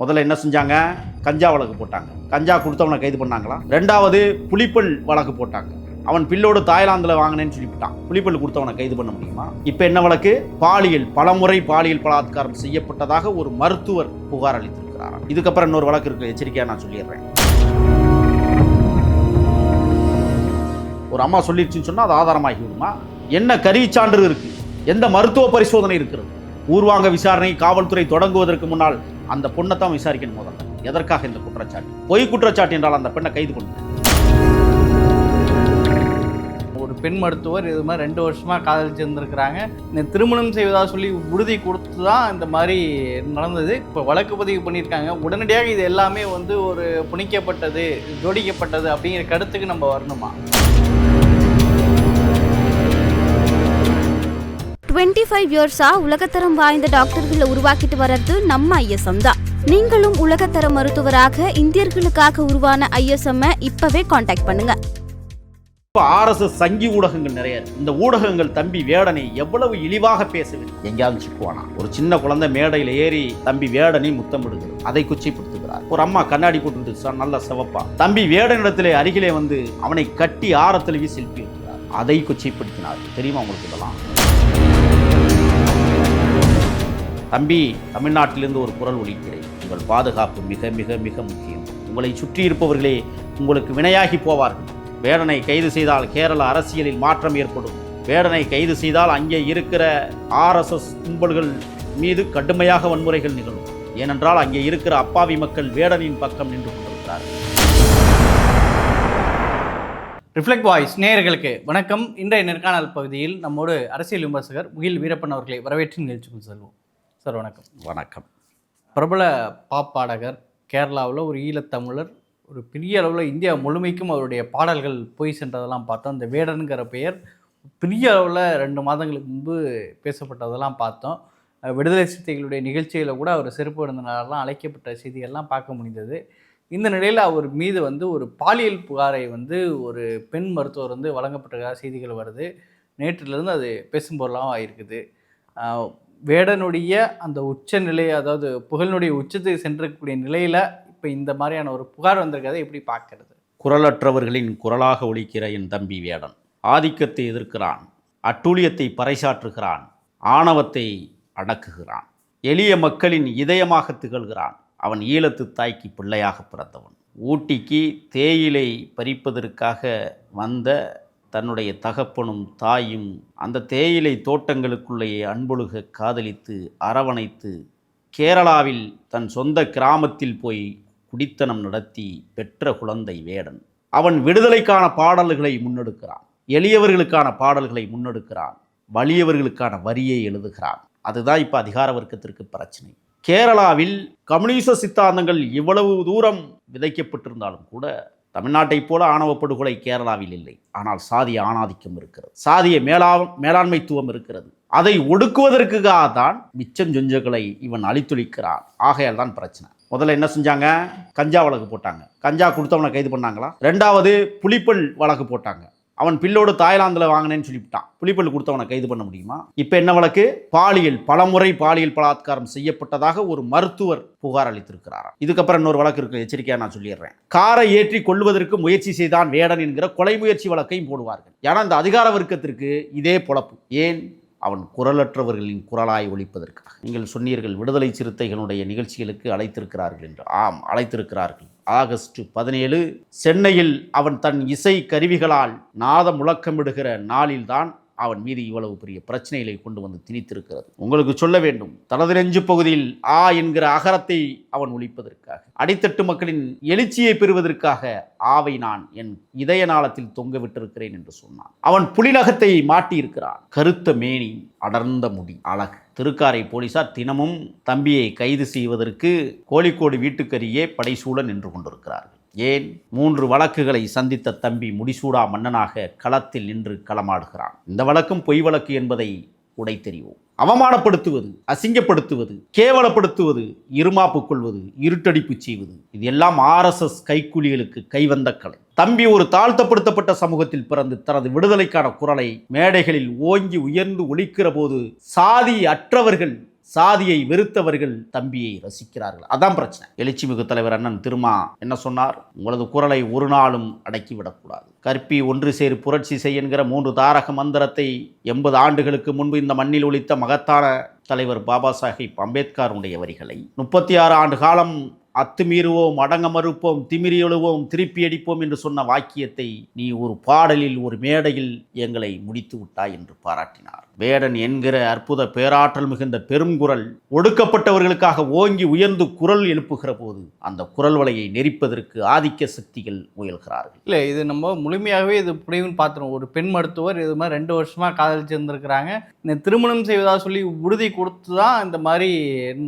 முதல்ல என்ன செஞ்சாங்க? கஞ்சா வழக்கு போட்டாங்க. கஞ்சா கொடுத்தவனை கைது பண்ணாங்களா ரெண்டாவது புலிப்பல் வழக்கு போட்டாங்க. அவன் பில்லோடு தாய்லாந்தில் வாங்கினேன்னு சொல்லிவிட்டான். புலிப்பல் கொடுத்தவனை கைது பண்ண முடியுமா? இப்போ என்ன வழக்கு? பாலியல் பலமுறை பாலியல் பலாத்காரம் செய்யப்பட்டதாக ஒரு மருத்துவர் புகார் அளித்திருக்கிறார் இதுக்கப்புறம் இன்னொரு வழக்கு இருக்கு. எச்சரிக்கையாக நான் சொல்லிடுறேன். ஒரு அம்மா சொல்லிடுச்சுன்னு சொன்னால் அது ஆதாரமாகி விடுமா? என்ன கருவிச்சான்று இருக்கு? எந்த மருத்துவ பரிசோதனை இருக்கிறது? ஊர்வாங்க விசாரணை காவல்துறை தொடங்குவதற்கு முன்னால் அந்த பொண்ணை தான் விசாரிக்கணும் முதல்ல. எதற்காக இந்த குற்றச்சாட்டு? பொய் குற்றச்சாட்டு என்றால் அந்த பெண்ணை கைது பண்ணுங்க ஒரு பெண் மருத்துவர் இது மாதிரி ரெண்டு வருஷமாக காதலிச்சிருந்துருக்கிறாங்க. இந்த திருமணம் செய்வதாக சொல்லி உறுதி கொடுத்து தான் இந்த மாதிரி நடந்தது. இப்போ வழக்கு பதிவு பண்ணியிருக்காங்க. உடனடியாக இது எல்லாமே வந்து ஒரு புனிக்கப்பட்டது ஜோடிக்கப்பட்டது அப்படிங்கிற கருத்துக்கு நம்ம வரணுமா? டுவெண்ட்டி ஃபைவ் இயர்ஸா உலகத்தரம் வாய்ந்த டாக்டர்களை உருவாக்கிட்டு வர்றது நம்ம ஐஎஸ்எம் தான். நீங்களும் உலகத்தர மருத்துவராக இந்தியர்களுக்காக உருவான ஐஎஸ்எம் இப்பவே காண்டாக்ட் பண்ணுங்க. இப்போ ஆர்எஸ்எஸ் சங்கி ஊடகங்கள் நிறைய இருக்கு. இந்த ஊடகங்கள் தம்பி வேடனை எவ்வளவு இழிவாக பேசுவது எங்கேயாவது சிக்குவானா ஒரு சின்ன குழந்தை மேடையில் ஏறி தம்பி வேடனை முத்தமிடுகிறது. அதை குச்சிப்படுத்துகிறார். ஒரு அம்மா கண்ணாடி "சார், நல்ல சிவப்பா. தம்பி வேடனிடத்திலே அருகிலே வந்து அவனை கட்டி செல்ஃபி எடுக்கிறார் அதை கொச்சைப்படுத்தினார். தெரியுமா உங்களுக்கு இதெல்லாம்? தம்பி தமிழ்நாட்டிலிருந்து ஒரு குரல் ஒலிக்கிறேன். உங்கள் பாதுகாப்பு மிக மிக மிக முக்கியம். உங்களை சுற்றி இருப்பவர்களே உங்களுக்கு வினையாகி போவார்கள். வேடனை கைது செய்தால் கேரள அரசியலில் மாற்றம் ஏற்படும். வேடனை கைது செய்தால் அங்கே இருக்கிற ஆர்எஸ்எஸ் கும்பல்கள் மீது கடுமையாக வன்முறைகள் நிகழும். ஏனென்றால் அங்கே இருக்கிற அப்பாவி மக்கள் வேடனின் பக்கம் நின்று கொண்டிருக்கிறார்கள். ரிஃப்ளெக்ட் வாய்ஸ் நேயர்களுக்கு வணக்கம். இன்றைய நேர்காணல் பகுதியில் நம்மோடு அரசியல் விமர்சகர் முகில் வீரப்பன் அவர்களை வரவேற்று நிகழ்ச்சிக்கு செல்வோம். சார் வணக்கம். வணக்கம். பிரபல பாப் பாடகர் கேரளாவில் ஒரு ஈழத்தமிழர் ஒரு பெரிய அளவில் இந்தியா முழுமைக்கும் அவருடைய பாடல்கள் போய் சென்றதெல்லாம் பார்த்தோம். இந்த வேடனுங்கிற பெயர் பெரிய அளவில் ரெண்டு மாதங்களுக்கு முன்பு பேசப்பட்டதெல்லாம் பார்த்தோம். விடுதலை சிறுத்தைகளுடைய நிகழ்ச்சியில் கூட அவர் செருப்பு விழுந்தனாலலாம் அழைக்கப்பட்ட செய்திகள்லாம் பார்க்க முடிந்தது. இந்த நிலையில் அவர் மீது வந்து ஒரு பாலியல் புகாரை வந்து ஒரு பெண் மருத்துவர் வந்து வழங்கப்பட்ட செய்திகள் வருது. நேற்றிலிருந்து அது பேசும் பொருளாகவும் ஆயிருக்குது. வேடனுடைய அந்த உச்ச நிலை அதாவது புகழினுடைய உச்சத்துக்கு சென்றிருக்கக்கூடிய நிலையில் இப்போ இந்த மாதிரியான ஒரு புகார் வந்திருக்கிறதை எப்படி பார்க்கறது? குரலற்றவர்களின் குரலாக ஒழிக்கிற என் தம்பி வேடன். ஆதிக்கத்தை எதிர்க்கிறான். அட்டூழியத்தை பறைசாற்றுகிறான். ஆணவத்தை அடக்குகிறான். எளிய மக்களின் இதயமாக திகழ்கிறான். அவன் ஈழத்து தாய்க்கு பிள்ளையாக பிறந்தவன். ஊட்டிக்கு தேயிலை பறிப்பதற்காக வந்த தன்னுடைய தகப்பனும் தாயும் அந்த தேயிலை தோட்டங்களுக்குள்ளேயே அன்பொழுக காதலித்து அரவணைத்து கேரளாவில் தன் சொந்த கிராமத்தில் போய் குடித்தனம் நடத்தி பெற்ற குழந்தை வேடன். அவன் விடுதலைக்கான பாடல்களை முன்னெடுக்கிறான். எளியவர்களுக்கான பாடல்களை முன்னெடுக்கிறான். வலியவர்களுக்கான வரியை எழுதுகிறான். அதுதான் இப்போ அதிகார வர்க்கத்திற்கு பிரச்சனை. கேரளாவில் கம்யூனிச சித்தாந்தங்கள் இவ்வளவு தூரம் விதைக்கப்பட்டிருந்தாலும் கூட தமிழ்நாட்டைப் போல ஆணவ படுகொலை கேரளாவில் இல்லை. ஆனால் சாதிய ஆணாதிக்கம் இருக்கிறது. சாதிய மேலா மேலாண்மைத்துவம் இருக்கிறது. அதை ஒடுக்குவதற்காக தான் மிச்சம் சொஞ்சங்களை இவன் அழித்தொழிக்கிறான். ஆகையால் தான் பிரச்சனை. முதல்ல என்ன செஞ்சாங்க? கஞ்சா வழக்கு போட்டாங்க. கஞ்சா கொடுத்தவனை கைது பண்ணாங்களா? ரெண்டாவது புலிப்பல் வழக்கு போட்டாங்க. அவன் பில்லோடு தாய்லாந்தில் வாங்கினேன்னு சொல்லிவிட்டான். புலிப்பல் கொடுத்தவனை கைது பண்ண முடியுமா? இப்போ என்ன வழக்கு? பாலியல் பலமுறை பாலியல் பலாத்காரம் செய்யப்பட்டதாக ஒரு மருத்துவர் புகார் அளித்திருக்கிறார் இதுக்கப்புறம் இன்னொரு வழக்கு இருக்கு எச்சரிக்கையாக நான் சொல்லிடுறேன். காரை ஏற்றி கொள்வதற்கு முயற்சி செய்தான் வேடன் என்கிற கொலை முயற்சி வழக்கையும் போடுவார்கள். ஏன்னா இந்த அதிகார வர்க்கத்திற்கு இதே பொழப்பு. ஏன்? அவன் குரலற்றவர்களின் குரலாய் ஒழிப்பதற்காக. நீங்கள் சொன்னீர்கள் விடுதலை சிறுத்தைகளுடைய நிகழ்ச்சிகளுக்கு அழைத்திருக்கிறார்கள் என்று. ஆம் அழைத்திருக்கிறார்கள். ஆகஸ்ட் பதினேழு சென்னையில் அவன் தன் இசை கருவிகளால் நாத முழக்கமிடுகிற நாளில்தான் அவன் மீது இவ்வளவு பெரிய பிரச்சனைகளை கொண்டு வந்து திணித்திருக்கிறது. உங்களுக்கு சொல்ல வேண்டும் தனது நெஞ்சு பகுதியில் ஆ என்கிற அகரத்தை அவன் ஒழிப்பதற்காக அடித்தட்டு மக்களின் எழுச்சியை பெறுவதற்காக ஆவை நான் என் இதய நாளத்தில் தொங்க விட்டிருக்கிறேன் என்று சொன்னான். அவன் புலிநகத்தை மாட்டியிருக்கிறான். கருத்த மேனி அடர்ந்த முடி அழகு. திருக்காரை போலீசார் தினமும் தம்பியை கைது செய்வதற்கு கோழிக்கோடு வீட்டுக்கரியே படைசூழ நின்று கொண்டிருக்கிறார்கள். ஏன் மூன்று வழக்குகளை சந்தித்த தம்பி முடிசூடா மன்னனாக களத்தில் நின்று களமாடுகிறான்? இந்த வழக்கும் பொய் வழக்கு என்பதை உடை தெரிவோம் அவமானப்படுத்துவது அசிங்கப்படுத்துவது கேவலப்படுத்துவது இருமாப்பு கொள்வது இருட்டடிப்பு செய்வது இது எல்லாம் ஆர்எஸ்எஸ் கைக்கூலிகளுக்கு கைவந்த கலை. தம்பி ஒரு தாழ்த்தப்படுத்தப்பட்ட சமூகத்தில் பிறந்து தனது விடுதலைக்கான குரலை மேடைகளில் ஓங்கி உயர்ந்து ஒழிக்கிற போது சாதி அற்றவர்கள் சாதியை வெறுத்தவர்கள் தம்பியை ரசிக்கிறார்கள். அதான் பிரச்சனை. எழுச்சிமிகு தலைவர் அண்ணன் திருமா என்ன சொன்னார்? உங்களது குரலை ஒரு நாளும் அடக்கிவிடக்கூடாது. கற்பி ஒன்று சேர் புரட்சி செய் என்கிற மூன்று தாரக மந்திரத்தை எண்பது ஆண்டுகளுக்கு முன்பு இந்த மண்ணில் ஒழித்த மகத்தான தலைவர் பாபா சாஹிப் அம்பேத்கருடைய வரிகளை முப்பத்தி ஆறு ஆண்டு காலம் அத்துமீறுவோம் அடங்க மறுப்போம் திமிரி எழுவோம் திருப்பி அடிப்போம் என்று சொன்ன வாக்கியத்தை நீ ஒரு பாடலில் ஒரு மேடையில் எங்களை முடித்து விட்டாய் என்று பாராட்டினார். வேடன் என்கிற அற்புத பேராற்றல் மிகுந்த பெருங்குரல் ஒடுக்கப்பட்டவர்களுக்காக ஓங்கி உயர்ந்து குரல் எழுப்புகிற போது அந்த குரல் வலையை நெரிப்பதற்கு ஆதிக்க சக்திகள் முயல்கிறார்கள். இல்லை இது நம்ம முழுமையாகவே இது புரியும்னு பார்த்துருவோம். ஒரு பெண் மருத்துவர் இது மாதிரி ரெண்டு வருஷமாக காதலிச்சிருந்துருக்கிறாங்க இந்த திருமணம் செய்வதாக சொல்லி உறுதி கொடுத்து தான் இந்த மாதிரி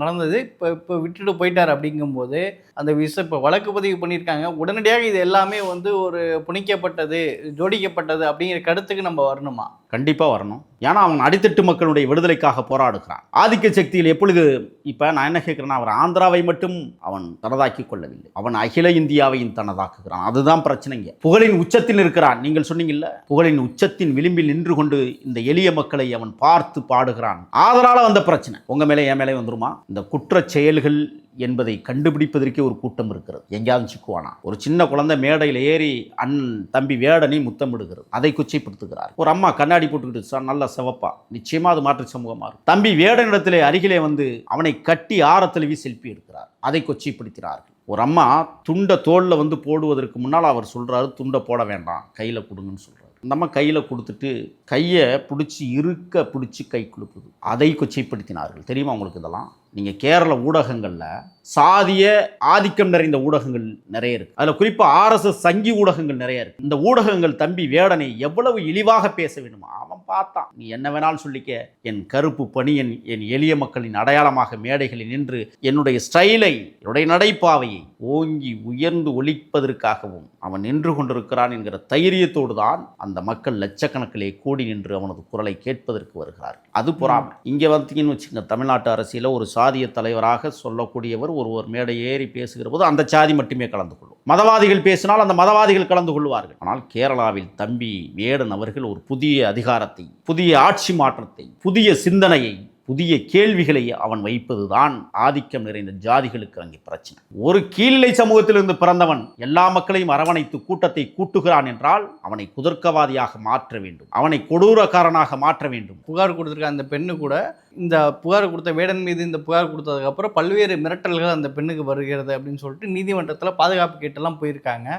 நடந்தது. இப்போ இப்போ விட்டுட்டு போயிட்டார் அப்படிங்கும்போது அந்த விஷயம் இப்போ வழக்கு பதிவு பண்ணியிருக்காங்க. உடனடியாக இது எல்லாமே வந்து ஒரு புனிக்கப்பட்டது ஜோடிக்கப்பட்டது அப்படிங்கிற கருத்துக்கு நம்ம வரணுமா? கண்டிப்பாக வரணும். ஏன்னா அவன் அடித்தட்டு மக்களுடைய விடுதலைக்காக போராடுகிறான். ஆதிக்க சக்தியில் எப்பொழுது இப்போ நான் என்ன கேட்குறேன்னா அவர் ஆந்திராவை மட்டும் அவன் தனதாக்கி கொள்ளவில்லை. அவன் அகில இந்தியாவையும் தனதாக்குகிறான். அதுதான் பிரச்சனைங்க புகழின் உச்சத்தில் இருக்கிறான். நீங்கள் சொன்னீங்கல்ல புகழின் உச்சத்தின் விளிம்பில் நின்று கொண்டு இந்த எளிய மக்களை அவன் பார்த்து பாடுகிறான். ஆதலால வந்த பிரச்சனை. உங்கள் மேலே என் மேலே வந்துருமா? இந்த குற்ற செயல்கள் என்பதை கண்டுபிடிப்பதற்கே ஒரு கூட்டம் இருக்கிறது. எங்கேயாவது சிக்குவானா? ஒரு சின்ன குழந்தை மேடையில் ஏறி அண் தம்பி வேடனை முத்தமிடுகிறது. அதை கொச்சைப்படுத்துகிறார். ஒரு அம்மா கண்ணாடி போட்டுக்கிட்டு "சார், நல்ல சிவப்பா. நிச்சயமா அது மாற்று சமூகமாக இருக்கும். தம்பி வேடனிடத்திலே அருகிலே வந்து அவனை கட்டி ஆரத்தழுவி செல்ஃபி எடுக்கிறார். அதை கொச்சைப்படுத்தினார்கள். ஒரு அம்மா துண்டை தோளில் வந்து போடுவதற்கு முன்னால் அவர் சொல்கிறாரு துண்டை போட வேண்டாம். கையில் கொடுங்கன்னு சொல்கிறார் இந்த அம்மா கையில் கொடுத்துட்டு கையை பிடிச்சி இருக்க பிடிச்சி கை கொடுக்குது அதை கொச்சைப்படுத்தினார்கள். தெரியுமா உங்களுக்கு இதெல்லாம்? நீங்கள் கேரள ஊடகங்களில் சாதிய ஆதிக்கம் நிறைந்த ஊடகங்கள் நிறைய இருக்கு. அதில் குறிப்பாக ஆர்எஸ்எஸ் சங்கி ஊடகங்கள் நிறைய இருக்கு. இந்த ஊடகங்கள் தம்பி வேடனை எவ்வளவு இழிவாக பேச வேண்டுமோ அவன் பார்த்தான். நீ என்ன வேணாலும் சொல்லிக்க என் கருப்பு பணியன் என் எளிய மக்களின் அடையாளமாக மேடைகளில் நின்று என்னுடைய ஸ்டைலை என்னுடைய நடைப்பாவையை ஓங்கி உயர்ந்து ஒழிப்பதற்காகவும் அவன் நின்று கொண்டிருக்கிறான் என்கிற தைரியத்தோடு தான் அந்த மக்கள் லட்சக்கணக்கிலே கூடி நின்று அவனது குரலை கேட்பதற்கு வருகிறார்கள். அது பொறாமல் இங்கே வந்தீங்கன்னு வச்சுங்க தமிழ்நாட்டு அரசியல ஒரு சாதிய தலைவராக சொல்லக்கூடியவர் ஒருவர் மேடை ஏறி பேசுகிற போது அந்த சாதி மட்டுமே கலந்து கொள்ளும். மதவாதிகள் பேசினால் அந்த மதவாதிகள் கலந்து கொள்வார்கள். ஆனால் கேரளாவில் தம்பி வேடன் அவர்கள் ஒரு புதிய அதிகாரத்தை புதிய ஆட்சி மாற்றத்தை புதிய சிந்தனையை புதிய கேள்விகளை அவன் வைப்பதுதான் ஆதிக்கம் நிறைந்த ஜாதிகளுக்கு அங்கே பிரச்சனை. ஒரு கீழ்நிலை சமூகத்திலிருந்து பிறந்தவன் எல்லா மக்களையும் அரவணைத்து கூட்டத்தை கூட்டுகிறான் என்றால் அவனை குதர்க்கவாதியாக மாற்ற வேண்டும். அவனை கொடூரக்காரனாக மாற்ற வேண்டும். புகார் கொடுத்துருக்க அந்த பெண்ணு கூட இந்த புகார் கொடுத்த வேடன் மீது இந்த புகார் கொடுத்ததுக்கப்புறம் பல்வேறு மிரட்டல்கள் அந்த பெண்ணுக்கு வருகிறது அப்படின்னு சொல்லிட்டு நீதிமன்றத்தில் பாதுகாப்பு கேட்டெல்லாம் போயிருக்காங்க.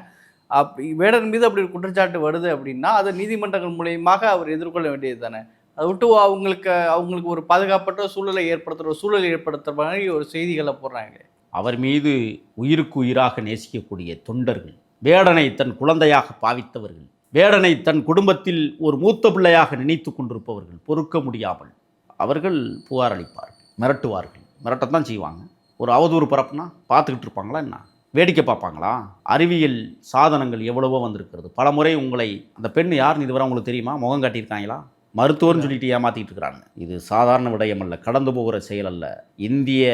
அப் வேடன் மீது அப்படி ஒரு குற்றச்சாட்டு வருது அப்படின்னா அதை நீதிமன்றங்கள் மூலியமாக அவர் எதிர்கொள்ள வேண்டியது தானே அதை விட்டு அவங்களுக்கு அவங்களுக்கு ஒரு பாதுகாப்பற்ற சூழலை ஏற்படுத்துகிற ஒரு சூழலை ஏற்படுத்துகிற மாதிரி ஒரு செய்திகளை போடுறாங்க. அவர் மீது உயிருக்கு உயிராக நேசிக்கக்கூடிய தொண்டர்கள் வேடனை தன் குழந்தையாக பாவித்தவர்கள் வேடனை தன் குடும்பத்தில் ஒரு மூத்த பிள்ளையாக நினைத்து கொண்டிருப்பவர்கள் பொறுக்க முடியாமல் அவர்கள் புகார் அளிப்பார்கள் மிரட்டுவார்கள். மிரட்டத்தான் செய்வாங்க. ஒரு அவதூறு பரப்புனா பார்த்துக்கிட்டு இருப்பாங்களா என்ன? வேடிக்கை பார்ப்பாங்களா? அறிவியல் சாதனங்கள் எவ்வளவோ வந்திருக்கிறது. பல முறை உங்களை அந்த பெண் யாருன்னு இதுவரை உங்களுக்கு தெரியுமா? முகம் காட்டியிருக்காங்களா? மருத்துவர்னு சொல்லிட்டு ஏமாத்திட்டு இருக்கிறாங்க. இது சாதாரண விடயம் அல்ல. கடந்து போகிற செயல் அல்ல. இந்திய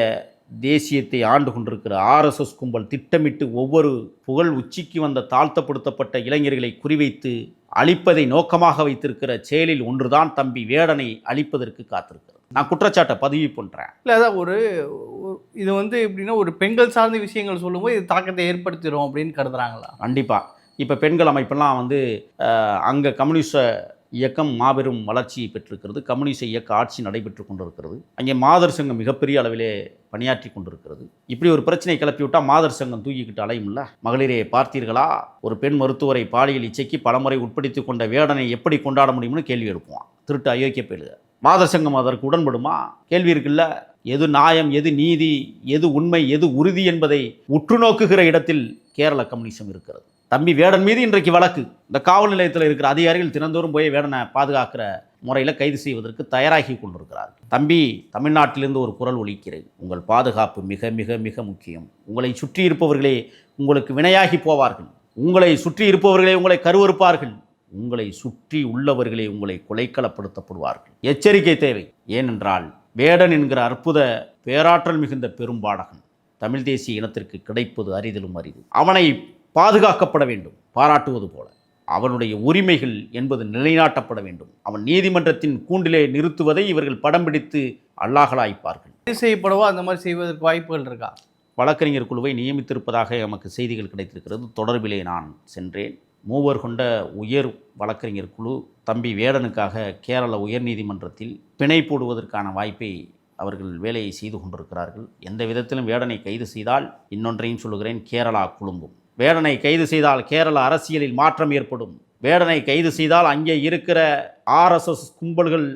தேசியத்தை ஆண்டு கொண்டிருக்கிற ஆர்எஸ்எஸ் கும்பல் திட்டமிட்டு ஒவ்வொரு புகழ் உச்சிக்கு வந்த தாழ்த்தப்படுத்தப்பட்ட இளைஞர்களை குறிவைத்து அழிப்பதை நோக்கமாக வைத்திருக்கிற செயலில் ஒன்றுதான் தம்பி வேடனை அழிப்பதற்கு காத்திருக்கிறது. நான் குற்றச்சாட்டை பதிவு பண்ணுறேன் இல்லை அதான் ஒரு இது வந்து எப்படின்னா ஒரு பெண்கள் சார்ந்த விஷயங்கள் சொல்லும்போது இது தாக்கத்தை ஏற்படுத்திடும் அப்படின்னு கருதுறாங்களா? கண்டிப்பாக இப்போ பெண்கள் அமைப்பெல்லாம் வந்து அங்கே கம்யூனிஸ்ட இயக்கம் மாபெரும் வளர்ச்சியை பெற்றிருக்கிறது. கம்யூனிச இயக்க ஆட்சி நடைபெற்று கொண்டிருக்கிறது. அங்கே மாதர் சங்கம் மிகப்பெரிய அளவிலே பணியாற்றி கொண்டிருக்கிறது. இப்படி ஒரு பிரச்சனை கிளப்பி விட்டால் மாதர் சங்கம் தூக்கிக்கிட்டு அலையும்ல? மகளிரே பார்த்தீர்களா? ஒரு பெண் மருத்துவரை பாலியல் இச்சைக்கு பலமுறை உட்படுத்தி கொண்ட வேடனை எப்படி கொண்டாட முடியும்னு கேள்வி எழுப்புவான். திருட்டு அயோக்கிய பெழுக மாதர் சங்கம் அதற்கு உடன்படுமா? கேள்வி இருக்குல்ல. எது நியாயம் எது நீதி எது உண்மை எது உறுதி என்பதை உற்று நோக்குகிற இடத்தில் கேரள கம்யூனிசம் இருக்கிறது. தம்பி வேடன் மீது இன்றைக்கு வழக்கு. இந்த காவல் நிலையத்தில் இருக்கிற அதிகாரிகள் தினந்தோறும் போய் வேடனை பாதுகாக்கிற முறையில் கைது செய்வதற்கு தயாராகி கொண்டிருக்கிறார். தம்பி தமிழ்நாட்டிலிருந்து ஒரு குரல் ஒழிக்கிறது உங்கள் பாதுகாப்பு மிக மிக மிக முக்கியம். உங்களை சுற்றி இருப்பவர்களே உங்களுக்கு வினையாகி போவார்கள். உங்களை சுற்றி இருப்பவர்களே உங்களை கருவறுப்பார்கள். உங்களை சுற்றி உள்ளவர்களே உங்களை கொலைக்களப்படுத்தப்படுவார்கள். எச்சரிக்கை தேவை. ஏனென்றால் வேடன் என்கிற அற்புத பேராற்றல் மிகுந்த பெரும்பாடகன் தமிழ் தேசிய இனத்திற்கு கிடைப்பது அரிதிலும் அரிது. அவனை பாதுகாக்கப்பட வேண்டும் பாராட்டுவது போல. அவனுடைய உரிமைகள் என்பது நிலைநாட்டப்பட வேண்டும். அவன் நீதிமன்றத்தின் கூண்டிலே நிறுத்துவதை இவர்கள் படம் பிடித்து அல்லாஹலாய்ப்பார்கள் செய்யப்படவோ அந்த மாதிரி செய்வதற்கு வாய்ப்புகள் இருக்கா? வழக்கறிஞர் குழுவை நியமித்திருப்பதாக எமக்கு செய்திகள் கிடைத்திருக்கிறது. தொடர்பிலே நான் சென்றேன். மூவர் கொண்ட உயர் வழக்கறிஞர் குழு தம்பி வேடனுக்காக கேரள உயர்நீதிமன்றத்தில் பிணை போடுவதற்கான வாய்ப்பை அவர்கள் வேலையை செய்து கொண்டிருக்கிறார்கள். எந்த விதத்திலும் வேடனை கைது செய்தால் இன்னொன்றையும் சொல்லுகிறேன் கேரளா குலுங்கும் வேடனை கைது செய்தால் கேரள அரசியலில் மாற்றம் ஏற்படும். வேடனை கைது செய்தால் அங்கே இருக்கிற ஆர்எஸ்எஸ் கும்பல்கள்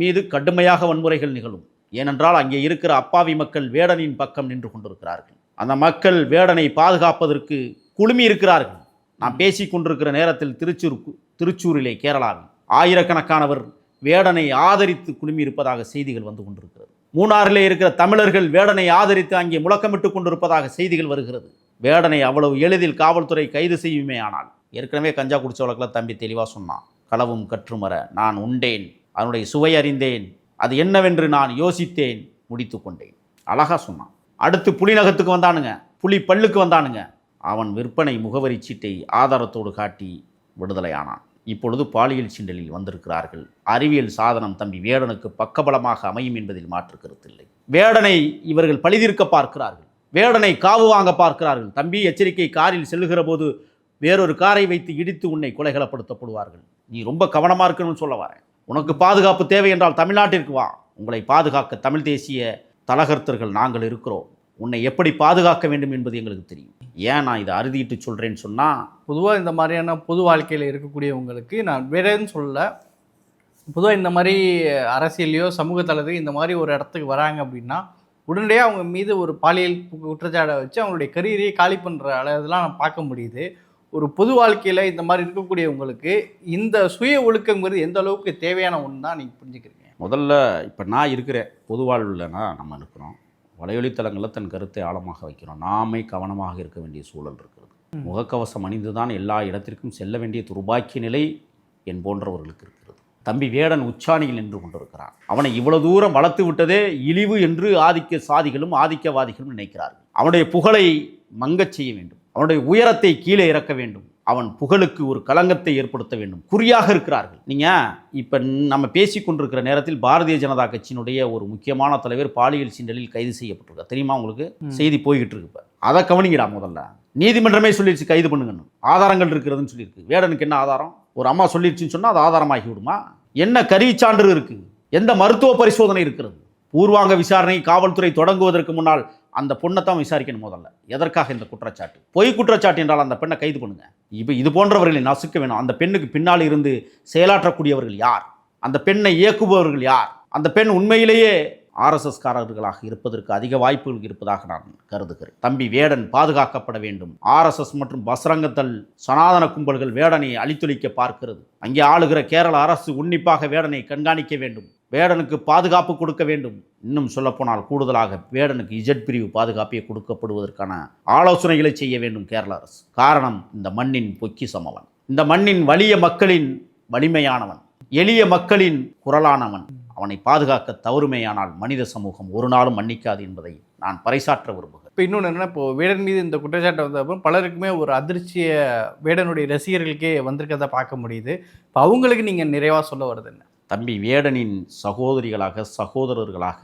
மீது கடுமையாக வன்முறைகள் நிகழும். ஏனென்றால் அங்கே இருக்கிற அப்பாவி மக்கள் வேடனின் பக்கம் நின்று கொண்டிருக்கிறார்கள். அந்த மக்கள் வேடனை பாதுகாப்பதற்கு குழுமி இருக்கிறார்கள். நான் பேசிக் கொண்டிருக்கிற நேரத்தில் திருச்சூர் திருச்சூரிலே கேரளாவில் ஆயிரக்கணக்கானவர் வேடனை ஆதரித்து குழுமி இருப்பதாக செய்திகள் வந்து கொண்டிருக்கிறது. மூணாறிலே இருக்கிற தமிழர்கள் வேடனை ஆதரித்து அங்கே முழக்கமிட்டு கொண்டிருப்பதாக செய்திகள் வருகிறது. வேடனை அவ்வளவு எளிதில் காவல்துறை கைது செய்யுமே ஆனால் ஏற்கனவே கஞ்சா குடிச்ச வழக்கில் தம்பி தெளிவாக சொன்னான் களவும் கற்றுமர நான் உண்டேன் அதனுடைய சுவை அறிந்தேன் அது என்னவென்று நான் யோசித்தேன் முடித்து கொண்டேன். அழகா சொன்னான். அடுத்து புலிநகத்துக்கு வந்தானுங்க புலி பல்லுக்கு வந்தானுங்க. அவன் விற்பனை முகவரி சீட்டை ஆதாரத்தோடு காட்டி விடுதலையானான். இப்பொழுது பாலியல் சிண்டலில் வந்திருக்கிறார்கள். அறிவியல் சாதனம் தம்பி வேடனுக்கு பக்கபலமாக அமையும் என்பதில் மாற்று கருத்தில்லை. வேடனை இவர்கள் பழிதீர்க்க பார்க்கிறார்கள். வேடனை காவு வாங்க பார்க்கிறார்கள். தம்பி எச்சரிக்கை காரில் செல்லுகிற போது வேறொரு காரை வைத்து இடித்து உன்னை கொலைகலப்படுத்தப்படுவார்கள். நீ ரொம்ப கவனமாக இருக்கணும்னு சொல்ல வரேன். உனக்கு பாதுகாப்பு தேவை என்றால் தமிழ்நாட்டிற்கு வா. உங்களை பாதுகாக்க தமிழ் தேசிய தலகர்த்தர்கள் நாங்கள் இருக்கிறோம். உன்னை எப்படி பாதுகாக்க வேண்டும் என்பது எங்களுக்கு தெரியும். ஏன் நான் இதை அறுதிட்டு சொல்கிறேன்னு சொன்னால் பொதுவாக இந்த மாதிரியான பொது வாழ்க்கையில் இருக்கக்கூடியவங்களுக்கு நான் வேறேன்னு சொல்லலை. பொதுவாக இந்த மாதிரி அரசியலையோ சமூக தளத்துக்கு இந்த மாதிரி ஒரு இடத்துக்கு வராங்க அப்படின்னா உடனடியாக அவங்க மீது ஒரு பாலியல் குற்றச்சாட்டை வச்சு அவங்களுடைய கரியரையே காலி பண்ணுற அளவுலாம் நான் பார்க்க முடியுது. ஒரு பொது வாழ்க்கையில் இந்த மாதிரி இருக்கக்கூடியவங்களுக்கு இந்த சுய ஒழுக்கங்கிறது எந்த அளவுக்கு தேவையான ஒன்று தான் நீங்கள் புரிஞ்சுக்கிறீங்க? முதல்ல இப்போ நான் இருக்கிறேன் பொது வாழ்வில்னா நம்ம இருக்கிறோம் வலையொலித்தலங்களில் தன் கருத்தை ஆழமாக வைக்கிறோம். நாமே கவனமாக இருக்க வேண்டிய சூழல் இருக்கிறது. முகக்கவசம் அணிந்து தான் எல்லா இடத்திற்கும் செல்ல வேண்டிய துர்பாக்கிய நிலை என் போன்றவர்களுக்கு இருக்கிறது. தம்பி வேடன் உச்சாணியில் நின்று கொண்டிருக்கிறான். அவனை இவ்வளவு தூரம் வளர்த்து விட்டதே இழிவு என்று ஆதிக்க சாதிகளும் ஆதிக்கவாதிகளும் நினைக்கிறார்கள். அவனுடைய புகழை மங்கச் செய்ய வேண்டும். அவனுடைய உயரத்தை கீழே இறக்க வேண்டும். அவன் புகழுக்கு ஒரு களங்கத்தை ஏற்படுத்த வேண்டும். குறியாக இருக்கிறார்கள். நீங்கள் இப்போ நம்ம பேசி கொண்டிருக்கிற நேரத்தில் பாரதிய ஜனதா கட்சியினுடைய ஒரு முக்கியமான தலைவர் பாலியல் சீண்டலில் கைது செய்யப்பட்டிருக்கார். தெரியுமா உங்களுக்கு? செய்தி போய்கிட்டு இருக்கு இப்போ. அதை கவனிங்கடா முதல்ல. நீதிமன்றமே சொல்லிடுச்சு கைது பண்ணுங்கன்னு. ஆதாரங்கள் இருக்கிறதுன்னு சொல்லியிருக்கு. வேடனுக்கு என்ன ஆதாரம்? ஒரு அம்மா சொல்லிடுச்சுன்னு சொன்னால் அது ஆதாரமாகி விடுமா? என்ன கருவிச்சான்று இருக்கு? எந்த மருத்துவ பரிசோதனை இருக்கிறது? பூர்வாங்க விசாரணை காவல்துறை தொடங்குவதற்கு முன்னால் அந்த பொண்ணை தான் விசாரிக்கணும் முதல்ல. எதற்காக இந்த குற்றச்சாட்டு? பொய் குற்றச்சாட்டு என்றால் அந்த பெண்ணை கைது பண்ணுங்க. இப்போ இது போன்றவர்களை நசுக்க வேணும். அந்த பெண்ணுக்கு பின்னால் இருந்து செயலாற்றக்கூடியவர்கள் யார்? அந்த பெண்ணை இயக்குபவர்கள் யார்? அந்த பெண் உண்மையிலேயே ஆர்எஸ்எஸ் காரர்களாக இருப்பதற்கு அதிக வாய்ப்புகள் இருப்பதாக நான் கருதுகிறேன். தம்பி வேடன் பாதுகாக்கப்பட வேண்டும். ஆர்எஸ்எஸ் மற்றும் பஸ்ரங்கத்தல் சனாதன கும்பல்கள் வேடனை அழித்தொழிக்க பார்க்கிறது. அங்கே ஆளுகிற கேரள அரசு உன்னிப்பாக வேடனை கண்காணிக்க வேண்டும். வேடனுக்கு பாதுகாப்பு கொடுக்க வேண்டும். இன்னும் சொல்லப்போனால் கூடுதலாக வேடனுக்கு இஜட் பிரிவு பாதுகாப்பே கொடுக்கப்படுவதற்கான ஆலோசனைகளை செய்ய வேண்டும் கேரள அரசு. காரணம் இந்த மண்ணின் பொக்கி சமவன் இந்த மண்ணின் வலிய மக்களின் வலிமையானவன். எளிய மக்களின் குரலானவன். அவனை பாதுகாக்க தவறுமையானால் மனித சமூகம் ஒரு நாளும் மன்னிக்காது என்பதை நான் பறைசாற்ற விரும்புகிறேன். இப்போ இன்னொன்று என்னன்னா இப்போ வேடன் மீது இந்த குற்றச்சாட்டை வந்த அப்புறம் பலருக்குமே ஒரு அதிர்ச்சியை வேடனுடைய ரசிகர்களுக்கே வந்திருக்கிறத பார்க்க முடியுது. இப்போ அவங்களுக்கு நீங்கள் நிறைவாக சொல்ல வருது என்ன? தம்பி வேடனின் சகோதரிகளாக சகோதரர்களாக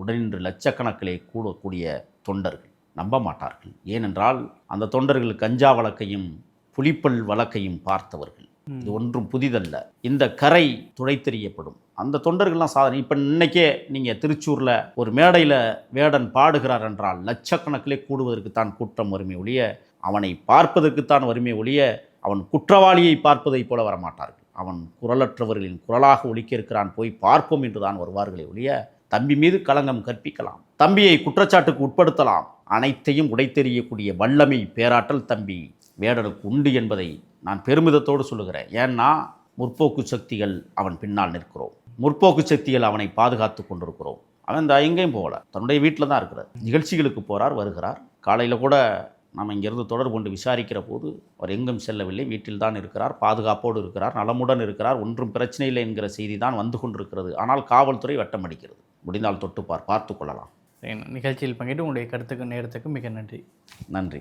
உடனின்று லட்சக்கணக்கிலே கூடக்கூடிய தொண்டர்கள் நம்ப மாட்டார்கள். ஏனென்றால் அந்த தொண்டர்கள் கஞ்சா வழக்கையும் புலிப்பல் வழக்கையும் பார்த்தவர்கள். இது ஒன்றும் புதிதல்ல. இந்த கரை துடைத்தெறியப்படும். அந்த தொண்டர்கள்லாம் சாதனை. இப்போ இன்னைக்கே நீங்கள் திருச்சூரில் ஒரு மேடையில் வேடன் பாடுகிறார் என்றால் லட்சக்கணக்கிலே கூடுவதற்குத்தான் கூட்டம் வறுமை ஒழிய அவனை பார்ப்பதற்குத்தான் வறுமை ஒழிய அவன் குற்றவாளியை பார்ப்பதைப் போல வரமாட்டார்கள். அவன் குரலற்றவர்களின் குரலாக ஒழிக்க இருக்கிறான் போய் பார்ப்போம் என்று தான் வருவார்களே ஒழிய தம்பி மீது களங்கம் கற்பிக்கலாம். தம்பியை குற்றச்சாட்டுக்கு உட்படுத்தலாம். அனைத்தையும் உடைத்தெறியக்கூடிய வல்லமை பேராற்றல் தம்பி வேடனுக்கு உண்டு என்பதை நான் பெருமிதத்தோடு சொல்லுகிறேன். ஏன்னா முற்போக்கு சக்திகள் அவன் பின்னால் நிற்கிறோம். முற்போக்கு சக்திகள் அவனை பாதுகாத்து கொண்டிருக்கிறோம். அவன் இந்த எங்கேயும் போகல. தன்னுடைய வீட்டில் தான் இருக்கிறார். நிகழ்ச்சிகளுக்கு போகிறார் வருகிறார். காலையில் கூட நம்ம இங்கிருந்து தொடர்பு கொண்டு விசாரிக்கிற போது அவர் எங்கும் செல்லவில்லை. வீட்டில் தான் இருக்கிறார். பாதுகாப்போடு இருக்கிறார். நலமுடன் இருக்கிறார். ஒன்றும் பிரச்சனை இல்லை என்கிற செய்தி தான் வந்து கொண்டிருக்கிறது. ஆனால் காவல்துறை வட்டம் அடிக்கிறது முடிந்தால் தொட்டுப்பார். பார்த்து கொள்ளலாம். நிகழ்ச்சியில் பங்கிட்டு உங்களுடைய கருத்துக்கு நேரத்துக்கு மிக நன்றி. நன்றி.